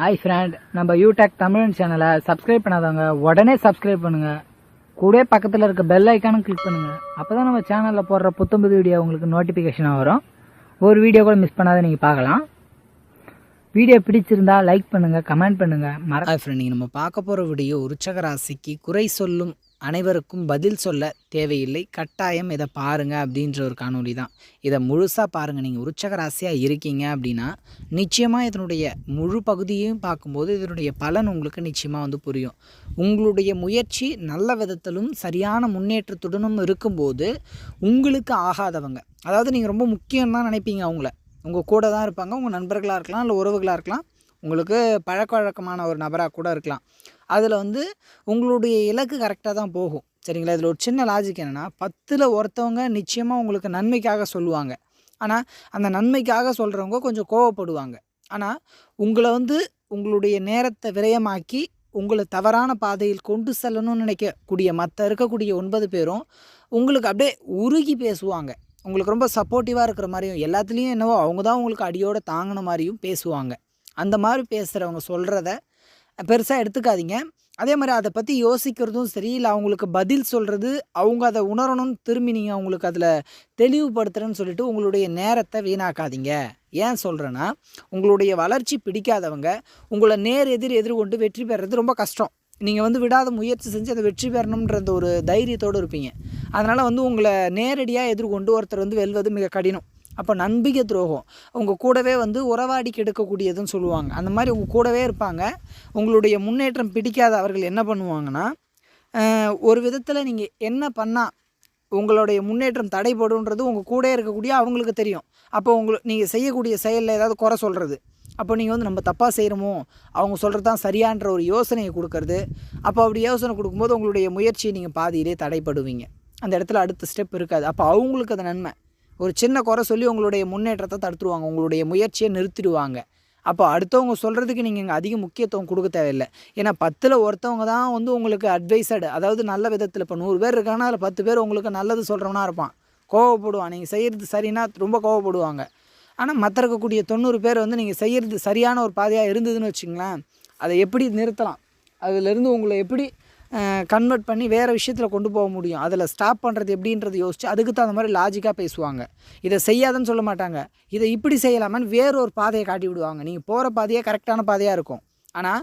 Hi friend நம்ம யூடெக் தமிழ் சேனலை subscribe பண்ணாதவங்க உடனே சப்ஸ்கிரைப் பண்ணுங்க. கூட பக்கத்தில் இருக்க பெல் ஐக்கானும் கிளிக் பண்ணுங்க. அப்பதான் நம்ம சேனலில் போடுற புத்தம்புது வீடியோ உங்களுக்கு நோட்டிஃபிகேஷனாக வரும். ஒரு வீடியோ கூட மிஸ் பண்ணாத நீங்கள் பார்க்கலாம். வீடியோ பிடிச்சிருந்தா லைக் பண்ணுங்க கமெண்ட் பண்ணுங்க. மறக்காய் ஃப்ரெண்ட் நீங்கள் நம்ம பார்க்க போகிற வீடியோ உற்சக ராசிக்கு குறை சொல்லும் அனைவருக்கும் பதில் சொல்ல தேவையில்லை. கட்டாயம் இதை பாருங்கள் அப்படின்ற ஒரு காணொளி தான். இதை முழுசாக பாருங்கள் நீங்கள் உற்சக ராசியாக இருக்கீங்க அப்படின்னா நிச்சயமாக இதனுடைய முழு பகுதியையும் பார்க்கும்போது இதனுடைய பலன் உங்களுக்கு நிச்சயமாக வந்து புரியும். உங்களுடைய முயற்சி நல்ல விதத்திலும் சரியான முன்னேற்றத்துடனும் இருக்கும்போது உங்களுக்கு ஆகாதவங்க அதாவது நீங்கள் ரொம்ப முக்கியம் தான் நினைப்பீங்க அவங்கள. உங்கள் கூட தான் இருப்பாங்க உங்கள் நண்பர்களாக இருக்கலாம் இல்லை உறவுகளாக இருக்கலாம். உங்களுக்கு பழக்க வழக்கமான ஒரு நபராக கூட இருக்கலாம். அதில் வந்து உங்களுடைய இலக்கு கரெக்டாக தான் போகும். சரிங்களா? இதில் ஒரு சின்ன லாஜிக் என்னென்னா பத்தில் ஒருத்தவங்க நிச்சயமாக உங்களுக்கு நன்மைக்காக சொல்லுவாங்க. ஆனால் அந்த நன்மைக்காக சொல்கிறவங்க கொஞ்சம் கோவப்படுவாங்க. ஆனால் உங்களை வந்து உங்களுடைய நேரத்தை விரயமாக்கி உங்களை தவறான பாதையில் கொண்டு செல்லணும்னு நினைக்கக்கூடிய மற்ற இருக்கக்கூடிய ஒன்பது பேரும் உங்களுக்கு அப்படியே உருகி பேசுவாங்க. உங்களுக்கு ரொம்ப சப்போர்ட்டிவாக இருக்கிற மாதிரியும் எல்லாத்துலேயும் என்னவோ அவங்க தான் உங்களுக்கு அடியோடு தாங்கின மாதிரியும் பேசுவாங்க. அந்த மாதிரி பேசுகிறவங்க சொல்கிறத பெருசாக எடுத்துக்காதீங்க. அதே மாதிரி அதை பற்றி யோசிக்கிறதும் சரி இல்லை அவங்களுக்கு பதில் சொல்கிறது அவங்க அதை உணரணும்னு திரும்பி நீங்கள் அவங்களுக்கு அதில் தெளிவுபடுத்துகிறேன்னு சொல்லிட்டு உங்களுடைய நேரத்தை வீணாக்காதீங்க. ஏன் சொல்கிறேன்னா உங்களுடைய வளர்ச்சி பிடிக்காதவங்க உங்களை நேர் எதிர் எதிர்கொண்டு வெற்றி பெறுறது ரொம்ப கஷ்டம். நீங்கள் வந்து விடாத முயற்சி செஞ்சு அதை வெற்றி பெறணுன்ற அந்த ஒரு தைரியத்தோடு இருப்பீங்க. அதனால் வந்து உங்களை நேரடியாக எதிர்கொண்டு ஒருத்தர் வந்து வெல்வது மிக கடினம். அப்போ நம்பிக்கை துரோகம். உங்கள் கூடவே வந்து உறவாடி கெடுக்கக்கூடியதுன்னு சொல்லுவாங்க. அந்த மாதிரி உங்கள் கூடவே இருப்பாங்க. உங்களுடைய முன்னேற்றம் பிடிக்காத அவர்கள் என்ன பண்ணுவாங்கன்னா ஒரு விதத்தில் நீங்கள் என்ன பண்ணால் உங்களுடைய முன்னேற்றம் தடைப்படுன்றது உங்கள் கூட இருக்கக்கூடிய அவங்களுக்கு தெரியும். அப்போ உங்களுக்கு நீங்கள் செய்யக்கூடிய செயலில் ஏதாவது குறை சொல்கிறது அப்போ நீங்கள் வந்து நம்ம தப்பாக செய்கிறோமோ அவங்க சொல்கிறது தான் சரியான்ற ஒரு யோசனையை கொடுக்கறது. அப்போ அப்படி யோசனை கொடுக்கும்போது உங்களுடைய முயற்சியை நீங்கள் பாதியிலே தடைப்படுவீங்க அந்த இடத்துல அடுத்த ஸ்டெப் இருக்காது. அப்போ அவங்களுக்கு அது நன்மை. ஒரு சின்ன குறை சொல்லி உங்களுடைய முன்னேற்றத்தை தடுத்துருவாங்க. உங்களுடைய முயற்சியை நிறுத்திடுவாங்க. அப்போ அடுத்தவங்க சொல்கிறதுக்கு நீங்கள் இங்கே அதிக முக்கியத்துவம் கொடுக்க தேவையில்லை. ஏன்னா பத்தில் ஒருத்தவங்க தான் வந்து உங்களுக்கு அட்வைஸடு அதாவது நல்ல விதத்தில் இப்போ நூறு பேர் இருக்காங்கன்னா அதில் பத்து பேர் உங்களுக்கு நல்லது சொல்கிறவனா இருப்பான். கோவப்படுவான். நீங்கள் செய்கிறது சரின்னா ரொம்ப கோவப்படுவாங்க. ஆனால் மற்ற இருக்கக்கூடிய தொண்ணூறு பேர் வந்து நீங்கள் செய்கிறது சரியான ஒரு பாதையாக இருந்ததுன்னு வச்சுங்களேன் அதை எப்படி நிறுத்தலாம்? அதிலிருந்து உங்களை எப்படி கன்வெர்ட் பண்ணி வேறு விஷயத்தில் கொண்டு போக முடியும். அதில் ஸ்டாப் பண்ணுறது எப்படின்றது யோசிச்சு அதுக்கு தகுந்த மாதிரி லாஜிக்காக பேசுவாங்க. இதை செய்யாதுன்னு சொல்ல மாட்டாங்க. இதை இப்படி செய்யலாமான்னு வேறொரு பாதையை காட்டி விடுவாங்க நீங்கள் போகிற பாதையே கரெக்டான பாதையாக இருக்கும். ஆனால்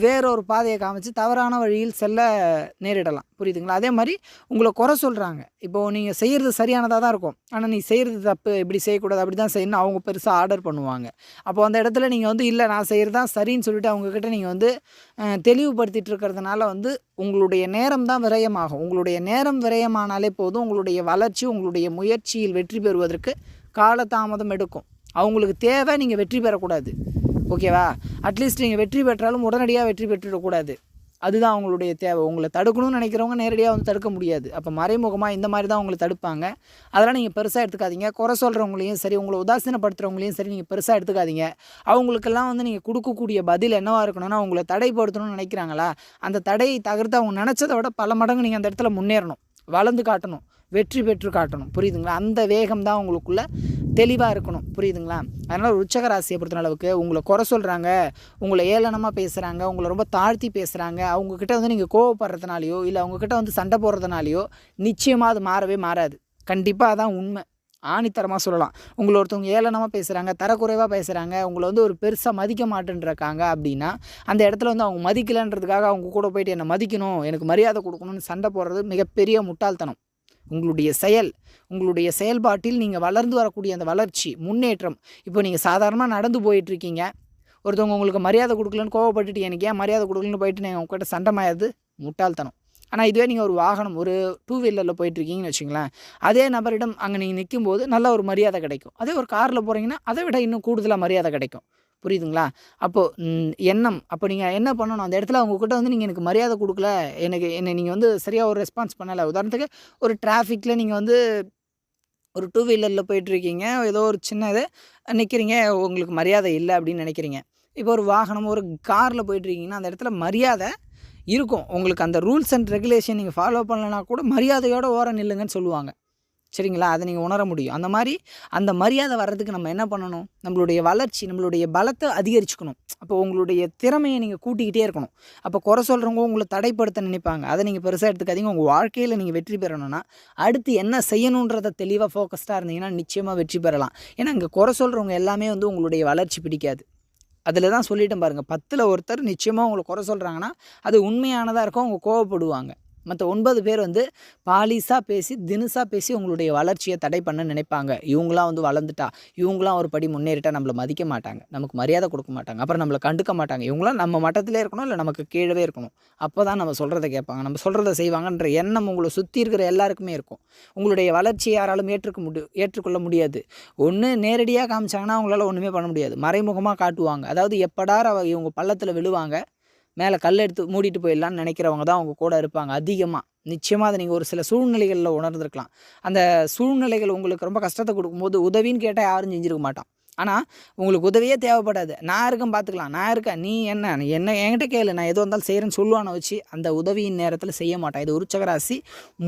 வேற ஒரு பாதையை காமிச்சு தவறான வழியில் செல்ல நேரிடலாம். புரியுதுங்களா? அதே மாதிரி உங்களை குறை சொல்கிறாங்க இப்போது நீங்கள் செய்கிறது சரியானதாக தான் இருக்கும். ஆனால் நீ செய்கிறது தப்பு இப்படி செய்யக்கூடாது அப்படி தான் செய்யணும் அவங்க பெருசாக ஆர்டர் பண்ணுவாங்க. அப்போ அந்த இடத்துல நீங்கள் வந்து இல்லை நான் செய்கிறது தான் சரின்னு சொல்லிட்டு அவங்கக்கிட்ட நீங்கள் வந்து அஹ், தெளிவுபடுத்திட்டு இருக்கிறதுனால வந்து உங்களுடைய நேரம் தான் விரயமாகும். உங்களுடைய நேரம் விரயமானாலே போதும். உங்களுடைய வளர்ச்சி உங்களுடைய முயற்சியில் வெற்றி பெறுவதற்கு காலதாமதம் எடுக்கும். அவங்களுக்கு தேவை நீங்கள் வெற்றி பெறக்கூடாது. ஓகேவா? அட்லீஸ்ட் நீங்கள் வெற்றி பெற்றாலும் உடனடியாக வெற்றி பெற்றுடக்கூடாது. அதுதான் அவங்களுடைய தேவை. உங்களை தடுக்கணும்னு நினைக்கிறவங்க நேரடியாக வந்து தடுக்க முடியாது. அப்போ மறைமுகமாக இந்த மாதிரி தான் உங்களை தடுப்பாங்க. அதெல்லாம் நீங்கள் பெருசாக எடுத்துக்காதீங்க. குறை சொல்கிறவங்களையும் சரி உங்களை உதாசீனப்படுத்துகிறவங்களையும் சரி நீங்கள் பெருசாக எடுத்துக்காதீங்க. அவங்களுக்கெல்லாம் வந்து நீங்கள் கொடுக்கக்கூடிய பதில் என்னவாக இருக்கணும்னா உங்களை தடைப்படுத்தணும்னு நினைக்கிறாங்களா? அந்த தடையை தகர்த்து அவங்க நினச்சதை விட பல மடங்கு நீங்கள் அந்த இடத்துல முன்னேறணும். வளர்ந்து காட்டணும். வெற்றி பெற்று காட்டணும். புரியுதுங்களா? அந்த வேகம் தான் உங்களுக்குள்ளே தெளிவாக இருக்கணும். புரியுதுங்களா? அதனால் உச்சக ராசியை பொறுத்த அளவுக்கு உங்களை குறை சொல்கிறாங்க உங்களை ஏளனமாக பேசுகிறாங்க உங்களை ரொம்ப தாழ்த்தி பேசுகிறாங்க அவங்கக்கிட்ட வந்து நீங்கள் கோவப்படுறதுனாலையோ இல்லை அவங்கக்கிட்ட வந்து சண்டை போடுறதுனாலையோ நிச்சயமாக அது மாறவே மாறாது. கண்டிப்பாக அதான் உண்மை. ஆணித்தரமாக சொல்லலாம். உங்களை ஒருத்தவங்க ஏளனமாக பேசுகிறாங்க தரக்குறைவாக பேசுகிறாங்க உங்களை வந்து ஒரு பெருசாக மதிக்க மாட்டேன்ருக்காங்க அப்படின்னா அந்த இடத்துல வந்து அவங்க மதிக்கலைன்றதுக்காக அவங்க கூட போயிட்டு என்னை மதிக்கணும் எனக்கு மரியாதை கொடுக்கணும்னு சண்டை போடுறது மிகப்பெரிய முட்டாள்தனம். உங்களுடைய செயல் உங்களுடைய செயல்பாட்டில் நீங்கள் வளர்ந்து வரக்கூடிய அந்த வளர்ச்சி முன்னேற்றம். இப்போ நீங்கள் சாதாரணமாக நடந்து போயிட்டுருக்கீங்க. ஒருத்தவங்க உங்களுக்கு மரியாதை கொடுக்கலன்னு கோவப்பட்டுட்டு எனக்கு ஏன் மரியாதை கொடுக்கலன்னு போயிட்டு நீங்கள் உங்ககிட்ட சண்டமாயாது முட்டாள்தனம். ஆனால் இதுவே நீங்கள் ஒரு வாகனம் ஒரு டூ வீலரில் போயிட்டுருக்கீங்கன்னு வச்சுங்களேன். அதே நபரிடம் அங்கே நீங்கள் நிற்கும்போது நல்ல ஒரு மரியாதை கிடைக்கும். அதே ஒரு காரில் போகிறீங்கன்னா அதை விட இன்னும் கூடுதலாக மரியாதை கிடைக்கும். புரியுதுங்களா? அப்போது எண்ணம். அப்போ நீங்கள் என்ன பண்ணணும்? அந்த இடத்துல அவங்கக்கிட்ட வந்து நீங்கள் எனக்கு மரியாதை கொடுக்கல. எனக்கு என்னை நீங்கள் வந்து சரியாக ஒரு ரெஸ்பான்ஸ் பண்ணலை. உதாரணத்துக்கு ஒரு டிராஃபிக்கில் நீங்கள் வந்து ஒரு டூ வீலரில் போயிட்டுருக்கீங்க. ஏதோ ஒரு சின்ன இது நிற்கிறீங்க உங்களுக்கு மரியாதை இல்லை அப்படின்னு நினைக்கிறீங்க. இப்போ ஒரு வாகனம் ஒரு காரில் போயிட்டுருக்கீங்கன்னா அந்த இடத்துல மரியாதை இருக்கும். உங்களுக்கு அந்த ரூல்ஸ் அண்ட் ரெகுலேஷன் நீங்கள் ஃபாலோ பண்ணலனா கூட மரியாதையோட ஓர நில்லுங்கன்னு சொல்லுவாங்க. சரிங்களா? அதை நீங்கள் உணர முடியும். அந்த மாதிரி அந்த மரியாதை வர்றதுக்கு நம்ம என்ன பண்ணணும்? நம்மளுடைய வளர்ச்சி நம்மளுடைய பலத்தை அதிகரிச்சுக்கணும். அப்போ உங்களுடைய திறமையை நீங்கள் கூட்டிக்கிட்டே இருக்கணும். அப்போ குறை சொல்கிறவங்க உங்களை தடைப்படுத்த நினைப்பாங்க. அதை நீங்கள் பெருசாக எடுத்துக்காதீங்க. உங்கள் வாழ்க்கையில் நீங்கள் வெற்றி பெறணும்னா அடுத்து என்ன செய்யணுன்றதை தெளிவாக ஃபோக்கஸ்டாக இருந்தீங்கன்னா நிச்சயமாக வெற்றி பெறலாம். ஏன்னா இங்கே குறை சொல்கிறவங்க எல்லாமே வந்து உங்களுடைய வளர்ச்சி பிடிக்காது. அதில் தான் சொல்லிட்டேன் பாருங்கள் பத்தில் ஒருத்தர் நிச்சயமாக உங்களை குறை சொல்கிறாங்கன்னா அது உண்மையானதாக இருக்கும் அவங்க கோவப்படுவாங்க. மற்ற ஒன்பது பேர் வந்து பாலிஸாக பேசி தினுசாக பேசி உங்களுடைய வளர்ச்சியை தடை பண்ண நினைப்பாங்க. இவங்களாம் வந்து வளர்ந்துட்டா இவங்களாம் ஒரு படி முன்னேறிட்டா நம்மளை மதிக்க மாட்டாங்க. நமக்கு மரியாதை கொடுக்க மாட்டாங்க. அப்புறம் நம்மளை கண்டுக்க மாட்டாங்க. இவங்களாம் நம்ம மட்டத்திலே இருக்கணும் இல்லை நமக்கு கீழவே இருக்கணும். அப்போ தான் நம்ம சொல்கிறத கேட்பாங்க. நம்ம சொல்கிறத செய்வாங்கன்ற எண்ணம் உங்களை சுற்றி இருக்கிற எல்லாருக்குமே இருக்கும். உங்களுடைய வளர்ச்சியை யாராலும் ஏற்றுக்க முடி ஏற்றுக்கொள்ள முடியாது. ஒன்று நேரடியாக காமிச்சாங்கன்னா அவங்களால ஒன்றுமே பண்ண முடியாது. மறைமுகமாக காட்டுவாங்க. அதாவது எப்படார் அவ இவங்க பள்ளத்தில் விழுவாங்க மேலே கல் எடுத்து மூடிட்டு போயிடலான்னு நினைக்கிறவங்க தான் அவங்க கூட இருப்பாங்க அதிகமாக நிச்சயமாக அதை நீங்கள் ஒரு சில சூழ்நிலைகளில் உணர்ந்திருக்கலாம். அந்த சூழ்நிலைகள் உங்களுக்கு ரொம்ப கஷ்டத்தை கொடுக்கும்போது உதவின்னு கேட்டால் யாரும் செஞ்சிருக்க மாட்டான். ஆனால் உங்களுக்கு உதவியே தேவைப்படாது. நான் இருக்கேன் பார்த்துக்கலாம் நான் இருக்கேன். நீ என்ன? நீ என்ன என்கிட்ட கேளு. நான் எதுவும் இருந்தாலும் செய்கிறேன்னு சொல்லுவான வச்சு அந்த உதவியின் நேரத்தில் செய்ய மாட்டான். இது உற்சக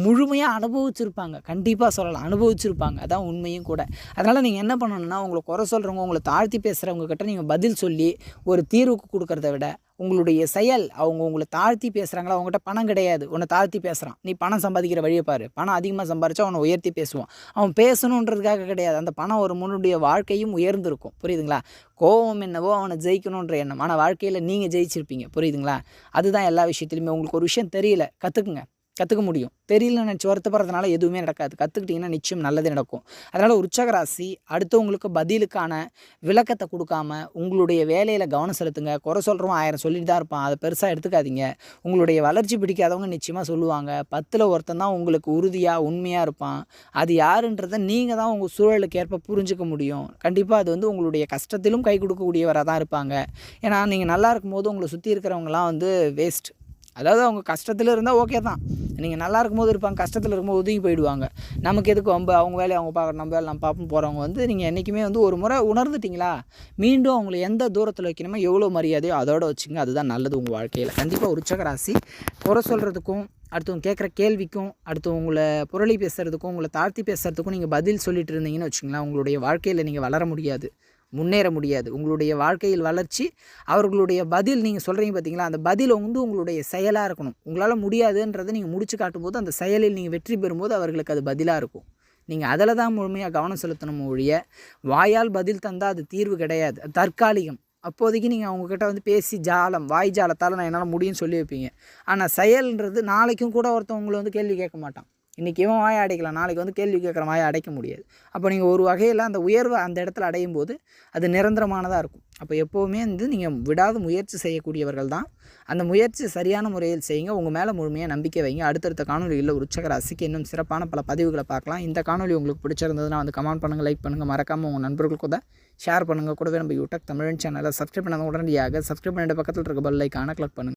முழுமையாக அனுபவிச்சிருப்பாங்க. கண்டிப்பாக சொல்லலாம். அனுபவிச்சிருப்பாங்க. அதான் உண்மையும் கூட. அதனால் நீங்கள் என்ன பண்ணணும்னா உங்களை குறை சொல்கிறவங்க உங்களை தாழ்த்தி பேசுகிறவங்க கிட்ட நீங்கள் பதில் சொல்லி ஒரு தீர்வுக்கு கொடுக்குறத விட உங்களுடைய செயல் அவங்க உங்களை தாழ்த்தி பேசுகிறாங்களா அவங்ககிட்ட பணம் கிடையாது. உன்னை தாழ்த்தி பேசுகிறான் நீ பணம் சம்பாதிக்கிற வழியை பாரு. பணம் அதிகமாக சம்பாரிச்சா அவனை உயர்த்தி பேசுவான். அவன் பேசணுன்றதுக்காக கிடையாது. அந்த பணம் ஒரு முன்னுடைய வாழ்க்கையும் உயர்ந்திருக்கும். புரியுதுங்களா? கோவம் என்னவோ அவனை ஜெயிக்கணுன்ற எண்ணம். ஆனால் வாழ்க்கையில் நீங்கள் ஜெயிச்சிருப்பீங்க. புரியுதுங்களா? அதுதான் எல்லா விஷயத்துலையுமே உங்களுக்கு ஒரு விஷயம் தெரியல. கற்றுக்குங்க கற்றுக்க முடியும். தெரியல நினச்சி வருத்தப்படுறதுனால எதுவுமே நடக்காது. கற்றுக்கிட்டிங்கன்னா நிச்சயம் நல்லது நடக்கும். அதனால் உற்சக ராசி அடுத்தவங்களுக்கு பதிலுக்கான விளக்கத்தை கொடுக்காம உங்களுடைய வேலையில் கவனம் செலுத்துங்க. குறை சொல்கிறோம் ஆயிரம் சொல்லிட்டு தான் இருப்பான். அதை பெருசாக எடுத்துக்காதீங்க. உங்களுடைய வளர்ச்சி பிடிக்காதவங்க நிச்சயமாக சொல்லுவாங்க. பத்தில் ஒருத்தன் தான் உங்களுக்கு உறுதியாக உண்மையாக இருப்பான். அது யாருன்றதை நீங்கள் தான் உங்கள் சூழலுக்கு ஏற்ப புரிஞ்சிக்க முடியும். கண்டிப்பாக அது வந்து உங்களுடைய கஷ்டத்திலும் கை கொடுக்கக்கூடியவராக தான் இருப்பாங்க. ஏன்னா நீங்கள் நல்லா இருக்கும்போது உங்களை சுற்றி இருக்கிறவங்களாம் வந்து வேஸ்ட் அதாவது அவங்க கஷ்டத்தில் இருந்தால் ஓகே தான். நீங்கள் நல்லா இருக்கும்போது இருப்பாங்க கஷ்டத்தில் இருக்கும்போது ஒதுங்கி போயிடுவாங்க. நமக்கு எதுக்கு வம்பு? அவங்க வேலையை அவங்க பார்க்குற நம்ம வேலை நம்ம பார்ப்போம் போகிறவங்க வந்து நீங்கள் என்றைக்குமே வந்து ஒரு முறை உணர்ந்துட்டீங்களா? மீண்டும் அவங்களை எந்த தூரத்தில் வைக்கணுமோ எவ்வளோ மரியாதையோ அதோட வச்சுங்க அதுதான் நல்லது உங்கள் வாழ்க்கையில். கண்டிப்பாக உச்சகராசி குறை சொல்கிறதுக்கும் அடுத்தவங்க கேட்குற கேள்விக்கும் அடுத்து உங்களை புரளி பேசுகிறதுக்கும் உங்களை தாழ்த்தி பேசுகிறதுக்கும் நீங்கள் பதில் சொல்லிட்டு இருந்தீங்கன்னு வச்சுங்களேன் உங்களுடைய வாழ்க்கையில் நீங்கள் வளர முடியாது. முன்னேற முடியாது. உங்களுடைய வாழ்க்கையில் வளர்ச்சி அவர்களுடைய பதில் நீங்கள் சொல்கிறீங்க பார்த்தீங்களா அந்த பதில் வந்து உங்களுடைய செயலாக இருக்கணும். உங்களால் முடியாதுன்றதை நீங்கள் முடிச்சு காட்டும்போது அந்த செயலில் நீங்கள் வெற்றி பெறும்போது அவர்களுக்கு அது பதிலாக இருக்கும். நீங்கள் அதில் தான் முழுமையாக கவனம் செலுத்தணும் ஒழிய வாயால் பதில் தந்தால் அது தீர்வு கிடையாது. தற்காலிகம். அப்போதைக்கு நீங்கள் அவங்கக்கிட்ட வந்து பேசி ஜாலம் வாய் ஜாலத்தால் நான் என்னால் முடியும்னு சொல்லி வைப்பீங்க. ஆனால் செயல்ன்றது நாளைக்கும் கூட ஒருத்தவங்களை வந்து கேள்வி கேட்க மாட்டான். இன்றைக்கி இவன் வாயை அடைக்கலாம் நாளைக்கு வந்து கேள்வி கேட்குற வாயை அடைக்க முடியாது. அப்போ நீங்கள் ஒரு வகையில் அந்த உயர்வை அந்த இடத்துல அடையும் போது அது நிரந்தரமானதாக இருக்கும். அப்போ எப்போவுமே வந்து நீங்கள் விடாத முயற்சி செய்யக்கூடியவர்கள் தான். அந்த முயற்சி சரியான முறையில் செய்யுங்க. உங்கள் மேலே முழுமையாக நம்பிக்கை வைங்க. அடுத்தடுத்த காணொலியில் உற்சக ராசிக்கு இன்னும் சிறப்பான பல பதிவுகளை பார்க்கலாம். இந்த காணொலி உங்களுக்கு பிடிச்சிருந்ததுன்னா வந்து கமெண்ட் பண்ணுங்கள் லைக் பண்ணுங்கள் மறக்காமல் உங்கள் நண்பர்களுக்கு கூட ஷேர் பண்ணுங்கள் கூடவே நம்ம யூடியூப் தமிழ் சேனலை சப்ஸ்கிரைப் பண்ணாத உடனடியாக சப்ஸ்கிரைப் பண்ணிட்டு பக்கத்தில் இருக்க பெல் ஐக்கான கிளிக் பண்ணுங்கள்